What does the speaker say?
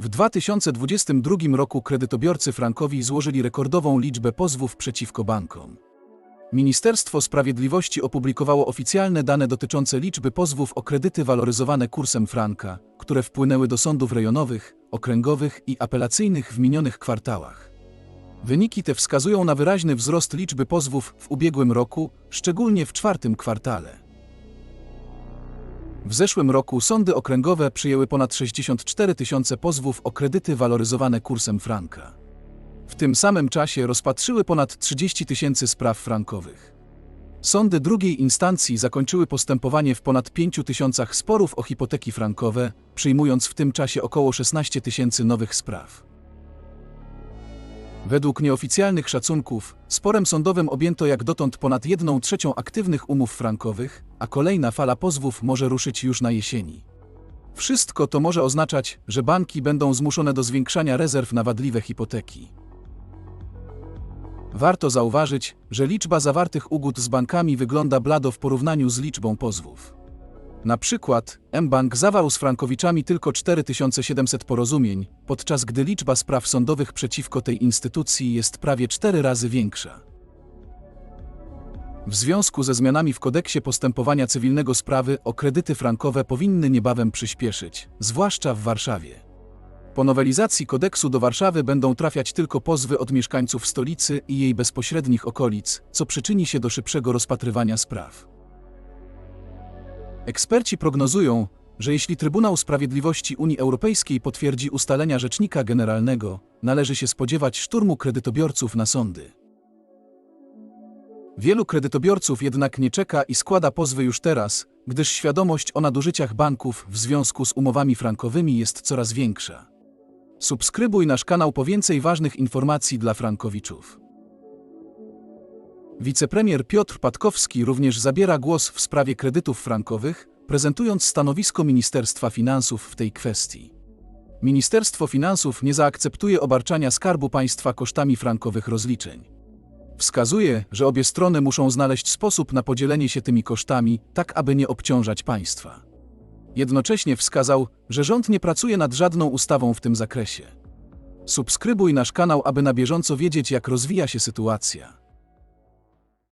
W 2022 roku kredytobiorcy frankowi złożyli rekordową liczbę pozwów przeciwko bankom. Ministerstwo Sprawiedliwości opublikowało oficjalne dane dotyczące liczby pozwów o kredyty waloryzowane kursem franka, które wpłynęły do sądów rejonowych, okręgowych i apelacyjnych w minionych kwartałach. Wyniki te wskazują na wyraźny wzrost liczby pozwów w ubiegłym roku, szczególnie w czwartym kwartale. W zeszłym roku sądy okręgowe przyjęły ponad 64 tysiące pozwów o kredyty waloryzowane kursem franka. W tym samym czasie rozpatrzyły ponad 30 tysięcy spraw frankowych. Sądy drugiej instancji zakończyły postępowanie w ponad 5 tysiącach sporów o hipoteki frankowe, przyjmując w tym czasie około 16 tysięcy nowych spraw. Według nieoficjalnych szacunków, sporem sądowym objęto jak dotąd ponad 1 trzecią aktywnych umów frankowych, a kolejna fala pozwów może ruszyć już na jesieni. Wszystko to może oznaczać, że banki będą zmuszone do zwiększania rezerw na wadliwe hipoteki. Warto zauważyć, że liczba zawartych ugód z bankami wygląda blado w porównaniu z liczbą pozwów. Na przykład, mBank zawarł z frankowiczami tylko 4700 porozumień, podczas gdy liczba spraw sądowych przeciwko tej instytucji jest prawie 4 razy większa. W związku ze zmianami w kodeksie postępowania cywilnego sprawy o kredyty frankowe powinny niebawem przyspieszyć, zwłaszcza w Warszawie. Po nowelizacji kodeksu do Warszawy będą trafiać tylko pozwy od mieszkańców stolicy i jej bezpośrednich okolic, co przyczyni się do szybszego rozpatrywania spraw. Eksperci prognozują, że jeśli Trybunał Sprawiedliwości Unii Europejskiej potwierdzi ustalenia rzecznika generalnego, należy się spodziewać szturmu kredytobiorców na sądy. Wielu kredytobiorców jednak nie czeka i składa pozwy już teraz, gdyż świadomość o nadużyciach banków w związku z umowami frankowymi jest coraz większa. Subskrybuj nasz kanał po więcej ważnych informacji dla frankowiczów. Wicepremier Piotr Patkowski również zabiera głos w sprawie kredytów frankowych, prezentując stanowisko Ministerstwa Finansów w tej kwestii. Ministerstwo Finansów nie zaakceptuje obarczania Skarbu Państwa kosztami frankowych rozliczeń. Wskazuje, że obie strony muszą znaleźć sposób na podzielenie się tymi kosztami, tak aby nie obciążać państwa. Jednocześnie wskazał, że rząd nie pracuje nad żadną ustawą w tym zakresie. Subskrybuj nasz kanał, aby na bieżąco wiedzieć, jak rozwija się sytuacja.